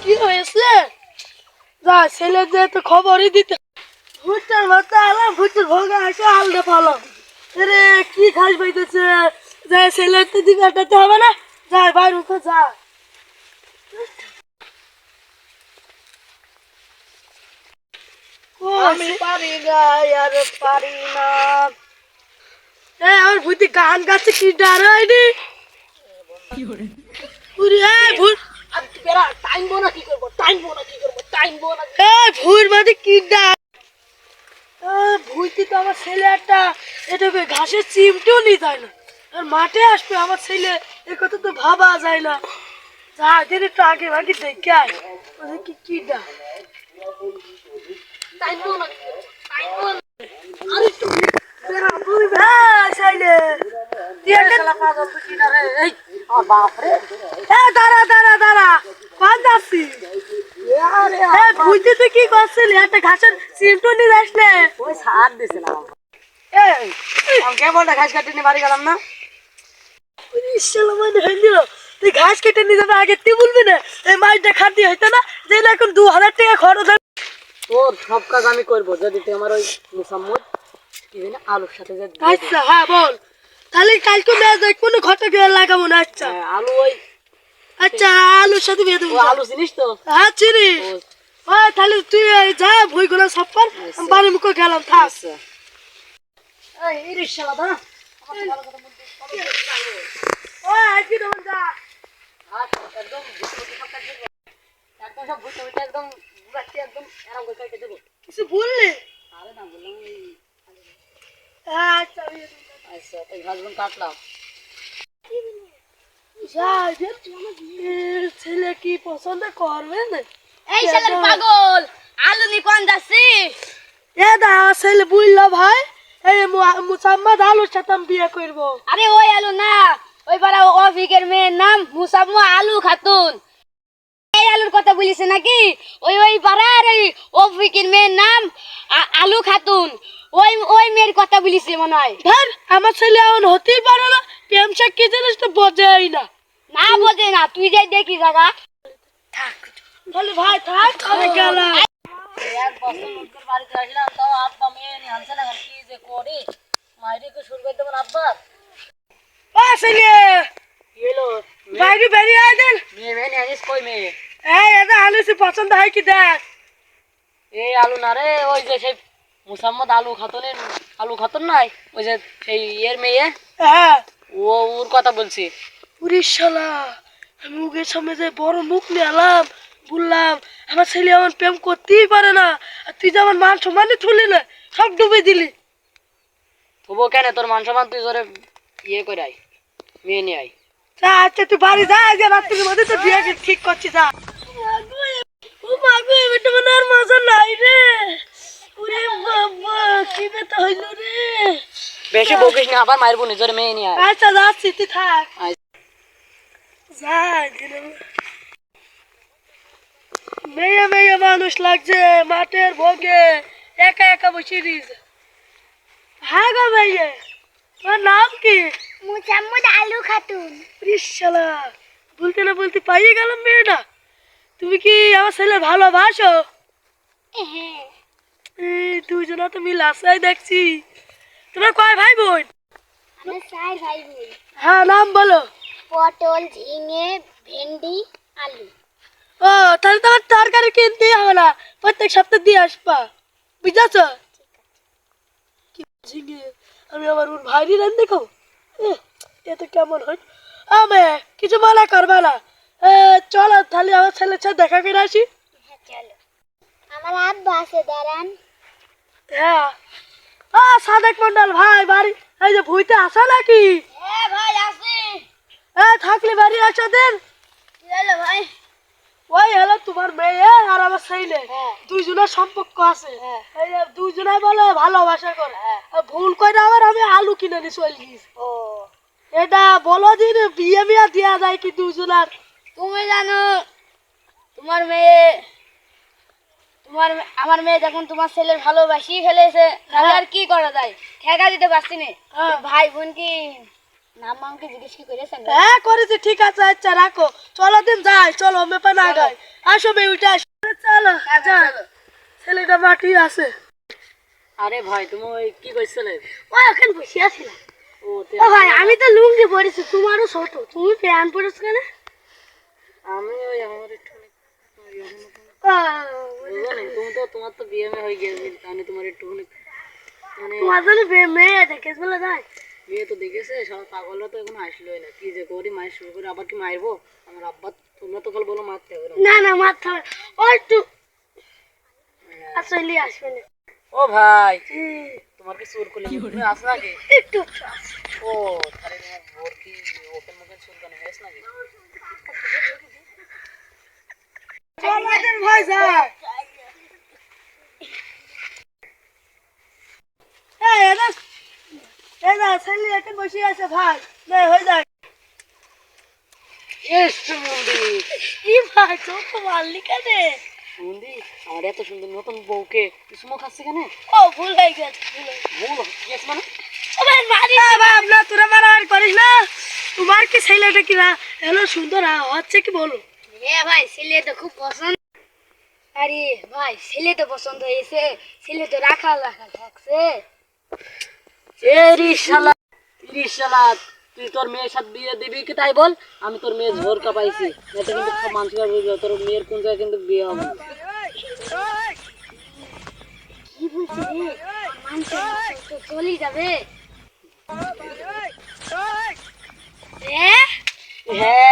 কি হয়েছে যা ছেলে যে তো খবরই দিতে ভুট্টার মাথা আলাম ভুট্টার ভোগা আসে আলদা পালাম রে কি ঘাস বেঁধেছে যাই ছেলে তো দিকে আটাতে হবে না যাই বাইরে উঠে যা আমি পারি না, আর পারি না। আমার ভূতি গান গাছে কি ডার হয়নি? আমার ছেলে একটা এটাকে ঘাসের চিমটেও নিয়ে যায় না। আর মাঠে আসবে আমার ছেলে এ কথা তো ভাবা যায় না। যা এদের একটু আগে ভাগে দেখে আয়। কি কি না। আর বেড়া, তুমি বেড়া। তুই একটা- এই, এ, দাঁড়া দাঁড়া দাঁড়া। কোন যাচ্ছিস বুঝতে তুই কি করছিলি? একটা ঘাসের চিমটু নিয়ে আসলে ওই সার দিছিলাম এই ঘাস কাটি নিয়ে বাড়ি গেলাম না? ইসলাম দিল তুই ঘাস কেটে নিয়ে যাবে আগে তুই বলবি না এই মাছটা খাটি হইতো না যে এখন দু হাজার টাকা খরচ হয়। তোর সব কাজ আমি করব যদি তুই আমার ওই মুসাম্মদ কি আলুর সাথে। আচ্ছা হ্যাঁ বল। তাহলে কালকে মেয়ে দেখ কোনো ঘটক লাগাবো না আচ্ছা। হ্যাঁ, আলু ওই আচ্ছা আলুর সাথে বিয়ে দেবো। আলু চিনিস তো? হ্যাঁ চিনি। ও, তাহলে তুই যা বইগুলো সব কর বাড়ি মুখে গেলাম থাক। আচ্ছা। এই ইরিশ শালা ও একদিন আমার যা। আর একদম ভুট্টি সব কাটে দেবো। একদম সব ভুট্টি ভুট্টি একদম গুড়াচ্ছি একদম এরকম করে কেটে দেবো। কিছু বললি? আরে না বললাম হ্যাঁ আচ্ছা আচ্ছা এই ঘাসগুলো কাটলাম। যা যে এর ছেলে কি পছন্দ করবে না? এই ছেলের পাগল আলু নি কোন যাচ্ছি এ দা ছেলে বুঝলো ভাই। এই মুসাম্মদ আলুর সাথে আমি বিয়ে করব। আরে ওই আলু না ওই পাড়া অফিকের মেয়ের নাম মুসাম্মু আলু খাতুন। এই আলুর কথা বলিস নাকি? ওই ওই পাড়ার ওই অফিকের মেয়ের নাম আলু খাতুন। ওই ওই মেয়ের কথা বলিস মনে হয়। ধর আমার ছেলে এমন হতেই পারে না প্রেম কি জিনিস তো বোঝেই না। না বোঝে না তুই যাই দেখি জায়গা তাহলে ভাই থাক আমি গেলাম। এক বছর লোকের বাড়িতে আসলাম তাও আব্বা মেয়ে নিয়ে আনছে না কি যে করি? মাইরিকে শুরু করে দেবেন আব্বা? কি হলো বাইরে বেরিয়ে আয় দেন। মেয়ে মেয়ে নিয়ে আনিস কই মেয়ে? এই এটা আলু সে পছন্দ হয় কি দেখ। এই আলু না রে ওই যে সেই মুসাম্মদ আলু খাতুনের আলু খাতুন নাই? ওই যে সেই ইয়ের মেয়ে? হ্যাঁ। ও ওর কথা বলছি। উড়ির শালা আমি মুখের সামনে যে বড় মুখ নিয়ে এলাম বললাম আমার ছেলে এমন প্রেম করতেই পারে না আর তুই যে আমার মান সমানে তুলি না সব ডুবে দিলি। তবুও কেন তোর মান সম্মান তুই ধরে ইয়ে করে আয় মেয়ে নিয়ে আয়। যা আচ্ছা তুই বাড়ি যা আজ রাত্রির মধ্যে তো বিয়ে ঠিক করছি যা। ও মাগো এবারটা মানে আর মজা নাই রে। ওরে বাবা কি বেতা হইল রে? বেশি বকিস না আবার মারবো নিজের মেয়ে নিয়ে আচ্ছা যাচ্ছি তুই থাক। আয়। যা গেলাম। মেয়ে মেয়ে মানুষ লাগছে মাঠের ভোগে একা একা বসে দিয়েছে হ্যাঁ গো মেয়ে তোমার নাম কি? আলু খাতুন। বলতে না বলতে পাইয়ে গেলাম মেয়েটা। তুমি কি আমার ছেলে ভালোবাসো? দুজনা তো মিল আসাই দেখছি। তোমার কয় ভাই বোন আমার চার ভাই বোন হ্যাঁ নাম বলো। পটল ঝিঙে ভেন্ডি আলু। ও তাহলে তোমার তরকারি কিনতেই হবে না। প্রত্যেক সপ্তাহ দিয়ে আসবা। বুঝেছ? ঝিঙে? আমি আমার ওর ভাইরি রান দেখো। এত কেমন হয়। আমি কিছু মনে করবা না। চলো তাহলে আমার ছেলের সাথে দেখা করে আসি। হ্যাঁ চলো। আমার আব্বা আছে দাঁড়ান। ও সাদেক মন্ডল ভাই বাড়ি এই যে ভুইতে আসা নাকি? হ্যাঁ ভাই আসি। এ থাকলে বাড়ি আসো দেন ভাই? ওই হলো তোমার মেয়ে আর আমার ছেলে। হ্যাঁ। দুইজনের সম্পর্ক আছে। হ্যাঁ। এই যে দুইজনাই বলে ভালোবাসা করে। ভুল করে আবার আমি আলু কিনে নিয়ে চলে ও। এটা বলো দিন বিয়ে মিয়া দেওয়া যায় কি দুজনার তুমি জানো তোমার মেয়ে তোমার আমার মেয়ে যখন তোমার ছেলের ভালোবাসি ফেলেছে তাহলে আর কি করা যায়? ঠেকা দিতে পারছি না। হ্যাঁ। ভাই বোন কি নাম আমাকে জিজ্ঞেস কি করেছেন হ্যাঁ করেছি ঠিক আছে আচ্ছা রাখো। চলো দিন যাই চলো মেপা না গাই আসো বে উঠে আসো। চলো যাই। ছেলেটা মাটি আছে। আরে ভাই তুমি ওই কি করছিলে ওই ওখানে বসে আছিলাম ও ভাই আমি তো লুঙ্গি পরেছি তোমারও ছোট। তুমি প্যান্ট পরেছো কেন? আমি ওই আমার একটু তুমি তো তোমার তো বিয়ে হয়ে গেছে তাহলে তোমার একটু মানে তোমার জন্য মেয়ে দেখে বলে যায়। বিয়ে তো দেখেছে সব পাগলরা তো এখন আসলোই না কি যে করি মায়ের শুরু করে আবার কি মারবো? আমার আব্বা তোমরা তো কাল বলো মারতে হবে না। না না মাথা ও একটু আসলে আসবে না। ও ভাই তোমার কি সুর খুলে তুমি আস নাকি একটু ও তাহলে তোমার বোর কি ওপেন মুখেন সুলতান হয়েছ নাকি? চলাদের ভাই যায়। এই এরা এরা ছেলে একটা বসে আছে ভাই। নে হয়ে যায় এস সুমন্দি কি ভাই চোখ মারলি কেন? সুমন্দি আমার এত সুন্দর নতুন বউকে চুমো খাচ্ছে কেন? ও ভুল হয়ে গেছে ভুল গেছে। মানে? ও ভাই মারি না। তোরা মারামারি করিস না। তোমার কি ছেলেটা কি না? হ্যালো সুন্দর হচ্ছে কি বলো? ভাই ছেলে খুব পছন্দ। আরে ভাই ছেলে পছন্দ হয়েছে। ছেলে রাখা রাখা থাকছে। তুই তোর মেয়ের সাথে বিয়ে দিবি কি তাই বল? আমি তোর মেয়ের ঝোর কাপাইছি। এটা কিন্তু সব মানুষের তোর মেয়ের কোন জায়গায় কিন্তু বিয়ে হবে? কি চলে যাবে। হ্যাঁ?